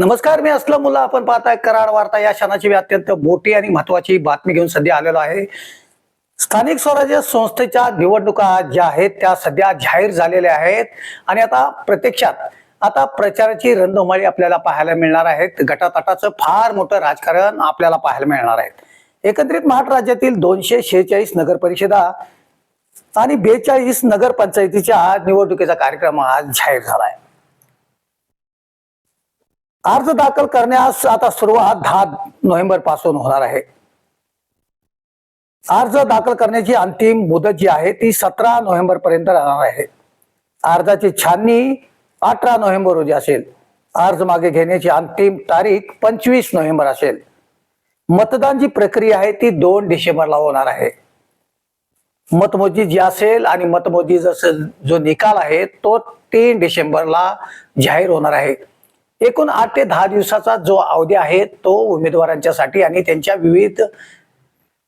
नमस्कार मी असलं मुला आपण पाहताय कराड वार्ता. या क्षणाची अत्यंत मोठी आणि महत्वाची बातमी घेऊन सध्या आलेलो आहे. स्थानिक स्वराज्य संस्थेच्या निवडणुका ज्या आहेत त्या सध्या जाहीर झालेल्या आहेत. आणि आता प्रत्यक्षात आता प्रचाराची रणधुमाळी आपल्याला पाहायला मिळणार आहेत. गटातटाचं फार मोठं राजकारण आपल्याला पाहायला मिळणार आहे एकत्रित महाराष्ट्र राज्यातील दोनशे शेहेचाळीस नगर परिषदा आणि बेचाळीस नगर पंचायतीच्या निवडणुकीचा कार्यक्रम आज जाहीर झाला आहे. अर्ज दाखल करण्यास आता सुरुवात दहा नोव्हेंबरपासून होणार आहे. अर्ज दाखल करण्याची अंतिम मुदत जी आहे ती सतरा नोव्हेंबर पर्यंत राहणार आहे. अर्जाची छाननी अठरा नोव्हेंबर रोजी असेल. अर्ज मागे घेण्याची अंतिम तारीख पंचवीस नोव्हेंबर असेल. मतदान जी प्रक्रिया आहे ती दोन डिसेंबरला होणार आहे. मतमोजी जी असेल आणि मतमोजी जसं जो निकाल आहे तो तीन डिसेंबरला जाहीर होणार आहे. एकूण आठ ते दहा दिवसाचा जो अवधी आहे तो उमेदवारांच्यासाठी आणि त्यांच्या विविध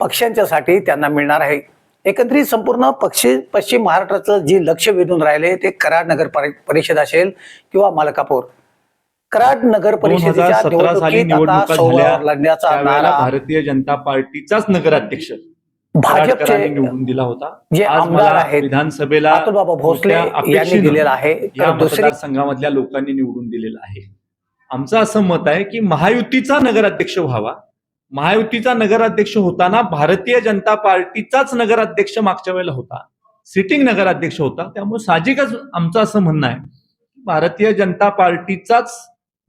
पक्षांच्यासाठी त्यांना मिळणार आहे. एकंदरीत संपूर्ण पक्षी पश्चिम महाराष्ट्राचं जे लक्ष वेधून राहिले ते कराड नगर परि- परिषद असेल किंवा मलकापूर. कराड नगर परिषदेच्या लढण्याचा नारा भारतीय जनता पार्टीचाच नगराध्यक्ष भाजपचे निवडून दिला होता. जे आमदार आहेत, विधानसभेला अतुलबाबा भोसले यांनी दिलेला आहे. या तर दुसरी मतदारसंघामधल्या लोकांनी निवडून दिलेलं आहे. आमचं असं मत आहे की महायुतीचा नगराध्यक्ष व्हावा. महायुतीचा नगराध्यक्ष होताना भारतीय जनता पार्टीचाच नगराध्यक्ष मागच्या वेळेला होता. सिटिंग नगराध्यक्ष होता. त्यामुळे साहजिकच आमचं असं म्हणणं आहे भारतीय जनता पार्टीचाच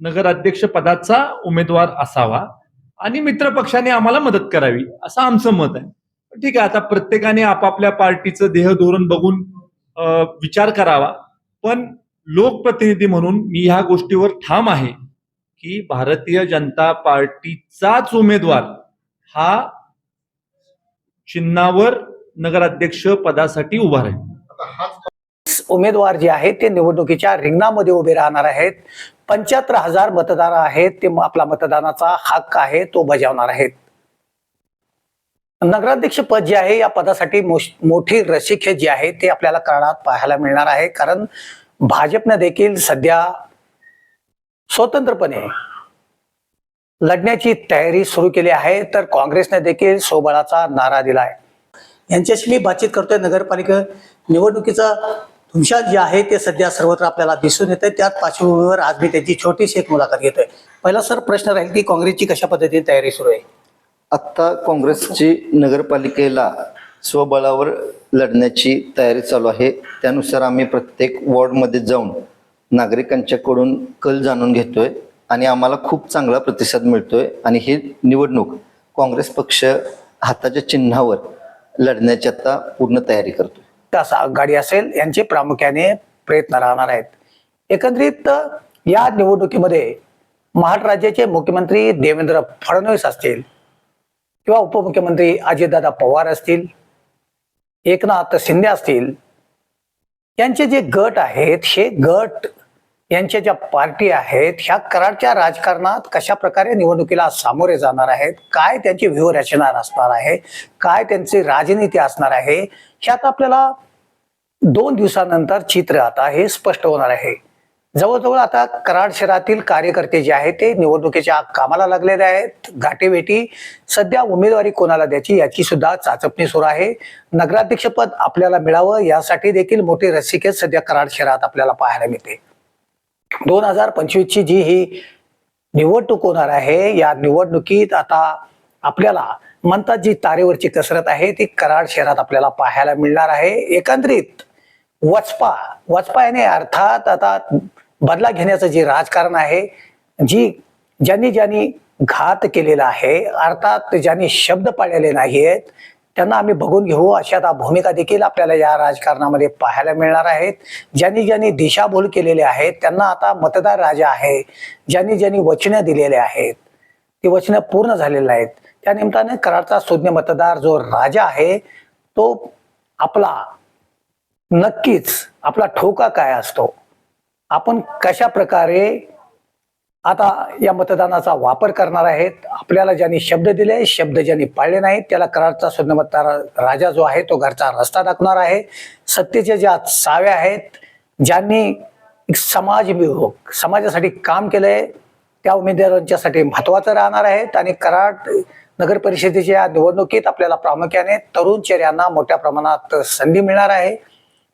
नगराध्यक्ष पदाचा उमेदवार असावा आणि मित्रपक्षाने आम्हाला मदत करावी असं आमचं मत आहे. ठीक आहे आता प्रत्येकाने आपापल्या पार्टीचं देह धोरण बघून विचार करावा. पण लोकप्रतिनिधी म्हणून मी ह्या गोष्टीवर ठाम आहे. की भारतीय जनता पार्टीचाच उमेदवार हा चिन्हावर नगराध्यक्ष पदासाठी उभा राहील. उमेदवार जे आहेत ते निवडणुकीच्या रिंगणामध्ये उभे राहणार आहेत. पंच्याहत्तर हजार मतदार आहेत ते आपला मतदानाचा हक्क आहे तो बजावणार आहेत. नगराध्यक्ष पद जे आहे या पदासाठी मोश- मोठी रसिके जी आहे ते आपल्याला कराडात पाहायला मिळणार आहे. कारण भाजपने देखील सध्या स्वतंत्रपणे लढण्याची तयारी सुरू केली आहे तर काँग्रेसने देखील सोबळाचा नारा दिला आहे यांच्याशी मी बातचीत करतोय. नगरपालिका निवडणुकीचा धुमशान जे आहे ते सध्या सर्वत्र आपल्याला दिसून येते त्याच पार्श्वभूमीवर आज मी त्यांची छोटीशी एक मुलाखत घेतोय. पहिला सर प्रश्न राहील की काँग्रेसची कशा पद्धतीने तयारी सुरू आहे? आत्ता काँग्रेसची नगरपालिकेला स्वबळावर लढण्याची तयारी चालू आहे. त्यानुसार आम्ही प्रत्येक वॉर्डमध्ये जाऊन नागरिकांच्याकडून कल जाणून घेतोय आणि आम्हाला खूप चांगला प्रतिसाद मिळतोय. आणि ही निवडणूक काँग्रेस पक्ष हाताच्या चिन्हावर लढण्याची आता पूर्ण तयारी करतोय. विकास आघाडी असेल यांचे प्रामुख्याने प्रयत्न राहणार आहेत. एकंदरीत या निवडणुकीमध्ये महाराष्ट्र राज्याचे मुख्यमंत्री देवेंद्र फडणवीस असतील किंवा उपमुख्यमंत्री अजितदादा पवार असतील एकनाथ शिंदे असतील यांचे जे गट आहेत हे गट यांच्या ज्या पार्टी आहेत ह्या कराडच्या राजकारणात कशा प्रकारे निवडणुकीला सामोरे जाणार आहेत काय त्यांची व्यूहरचना असणार आहे काय त्यांची राजनीती असणार आहे ह्यात आपल्याला दोन दिवसानंतर चित्र आता हे स्पष्ट होणार आहे. जवळजवळ आता कराड शहरातील कार्यकर्ते जे आहेत ते निवडणुकीच्या कामाला लागलेले आहेत. घाटेभेटी सध्या उमेदवारी कोणाला द्यायची याची सुद्धा चाचपणी सुरू आहे. नगराध्यक्षपद आपल्याला मिळावं यासाठी देखील मोठे रसिकेत सध्या कराड शहरात आपल्याला पाहायला मिळते. दोन हजार पंचवीसची जी ही निवडणूक होणार आहे या निवडणुकीत आता आपल्याला म्हणतात जी तारेवरची कसरत आहे ती कराड शहरात आपल्याला पाहायला मिळणार आहे. एकंदरीत वचपा वचपा याने अर्थात आता बदला घेण्याचं जे राजकारण आहे जी ज्यांनी ज्यांनी घात केलेला आहे अर्थात ज्यांनी शब्द पाळलेले आहेत त्यांना आम्ही बघून घेऊ. अशा आता भूमिका देखील आपल्याला या राजकारणामध्ये पाहायला मिळणार आहेत. ज्यांनी ज्यांनी दिशाभूल केलेले आहेत त्यांना आता मतदार राजा आहे. ज्यांनी ज्यांनी वचनं दिलेले आहेत ती वचनं पूर्ण झालेली आहेत त्या निमित्ताने कराडचा सुज्ञ मतदार जो राजा आहे तो आपला नक्कीच आपला ठोका काय असतो? आपण कशा प्रकारे आता या मतदानाचा वापर करणार आहेत. आपल्याला ज्यांनी शब्द दिले शब्द ज्यांनी पाळले नाहीत त्याला करारचा स्वर्णमत्ता राजा जो आहे तो घरचा रस्ता दाखवणार आहे. सत्तेच्या ज्या साव्या आहेत ज्यांनी समाज समाजासाठी काम केलंय त्या उमेदवारांच्यासाठी महत्वाचं राहणार आहेत आणि कराड नगर परिषदेच्या निवडणुकीत आपल्याला प्रामुख्याने तरुण चेहऱ्यांना मोठ्या प्रमाणात संधी मिळणार आहे.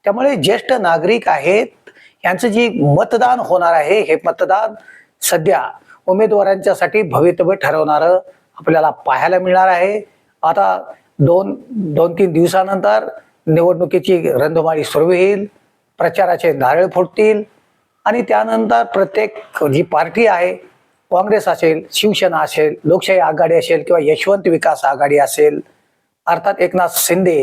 त्यामुळे ज्येष्ठ नागरिक आहेत यांचं जी मतदान होणार आहे हे मतदान सध्या उमेदवारांच्यासाठी भवितव्य ठरवणारं आपल्याला पाहायला मिळणार आहे. आता दोन दोन तीन दिवसानंतर निवडणुकीची रंधुमाळी सुरू होईल प्रचाराचे नारळ फुटतील आणि त्यानंतर प्रत्येक जी पार्टी आहे काँग्रेस असेल शिवसेना असेल लोकशाही आघाडी असेल किंवा यशवंत विकास आघाडी असेल अर्थात एकनाथ शिंदे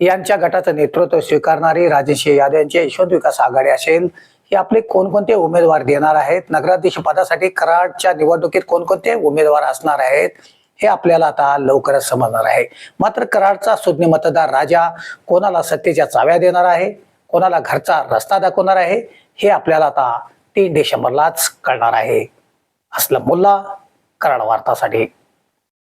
यांच्या गटाचं नेतृत्व स्वीकारणारी राजेश यादव यांची यशवंत विकास आघाडी असेल हे आपले कोणकोणते उमेदवार देणार आहेत? नगराध्यक्ष पदासाठी कराडच्या निवडणुकीत कोणकोणते उमेदवार असणार आहेत? हे आपल्याला आता लवकरच समजणार आहे. मात्र कराडचा सुज्ञ मतदार राजा कोणाला सत्तेच्या चाव्या देणार आहे? कोणाला घरचा रस्ता दाखवणार आहे? हे आपल्याला आता तीन डिसेंबरलाच कळणार आहे. असलं मुल्ला कराड वार्तासाठी.